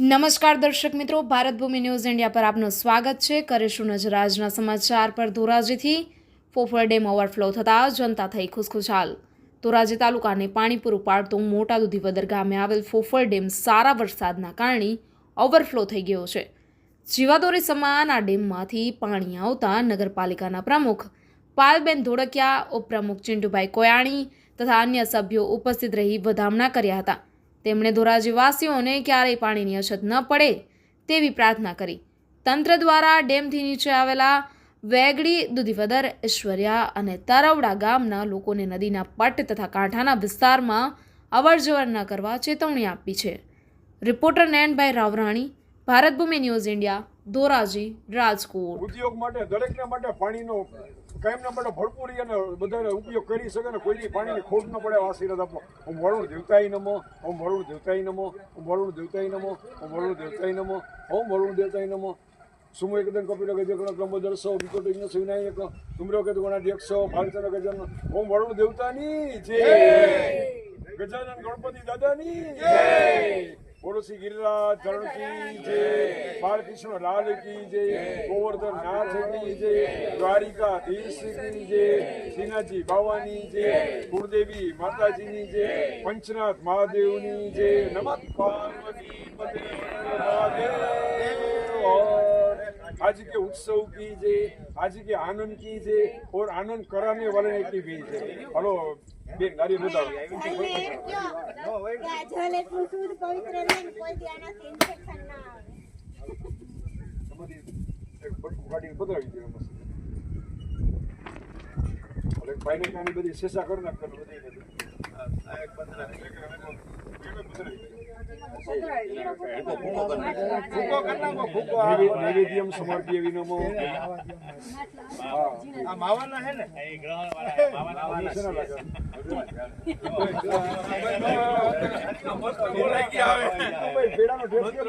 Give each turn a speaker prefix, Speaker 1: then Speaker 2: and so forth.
Speaker 1: નમસ્કાર દર્શક મિત્રો, ભારત ભૂમિ ન્યૂઝ ઇન્ડિયા પર આપનું સ્વાગત છે. કરીશું નજર આજના સમાચાર પર. ધોરાજીથી ફોફળ ડેમ ઓવરફ્લો થતાં જનતા થઈ ખુશખુશાલ. ધોરાજી તાલુકાને પાણી પૂરું પાડતું મોટા દુધીવદર ગામે આવેલ ફોફળ ડેમ સારા વરસાદના કારણે ઓવરફ્લો થઈ ગયો છે. જીવાદોરી સમાન આ ડેમમાંથી પાણી આવતા નગરપાલિકાના પ્રમુખ પાલબેન ધોળકિયા, ઉપપ્રમુખ ચિંટુભાઈ કોયાણી તથા અન્ય સભ્યો ઉપસ્થિત રહી વધામણા કર્યા હતા. તેમણે ધોરાજીવાસીઓને ક્યારેય પાણીની અછત ન પડે તેવી પ્રાર્થના કરી. તંત્ર દ્વારા ડેમથી નીચે આવેલા વેગડી, દુધીવદર ઈશ્વરિયા અને તરવડા ગામના લોકોને નદીના પટ તથા કાંઠાના વિસ્તારમાં અવરજવર ન કરવા ચેતવણી આપી છે. Reporter Nayanbhai Ravrani Bharat Bhumi news India Dhoraji Rajkot.
Speaker 2: ઉદ્યોગ માટે દરેકના માટે પાણીનો કાયમના માટે ભરપૂર અને બધાને ઉપયોગ કરી શકે ને કોઈની પાણીની ખોટ ન પડે આશીર્વાદ આપો. હું વરુણ દેવતાય નમો હું વરુણ દેવતાય નમો હું વરુણ દેવતાય નમો હું વરુણ દેવતાય નમો ઓમ વરુણ દેવતાય નમો. સુમો એકદમ કપિલ ક્રમ દર્શો વિકોટ વિઘ્ન વિનાયક તુમરો કે ગણાધ્યક્ષ ભારતનો ગજન. ઓમ વરુણ દેવતાની જય. ગજાનન ગણપતિ દાદાની જય. ઓડોસી ગિરિરાજ ચરણ કી જય બાલકૃષ્ણ લાલ કી જય ગોવર્ધન નાથ કી જય દ્વારિકાધીશ કી જય શ્રીનાથજી બાવાની જય કુળદેવી માતાજીની જય પંચનાથ મહાદેવની જય નમઃ પાર્વતી પતે મહાદેવ और आज के उत्सव की जय आज के आनंद की जय और आनंद कराने वाले की भी जय हेलो બેન નારી બતાવો
Speaker 3: એટલે એમ કયો કે આ જલ એટલું શુદ્ધ પવિત્ર રહે ને કોઈ દી આનાથી ઇન્ફેક્શન ના આવે.
Speaker 2: તમારી એક બટકું કાઢીને પધરાવી દે મસ્ત એટલે ભાઈને કાની બધી શેષા કરી નાખવાનું બધી નૈવેદ્યમ સમર્પ્ય વિનમો હા
Speaker 4: માવાના હે ને ગયા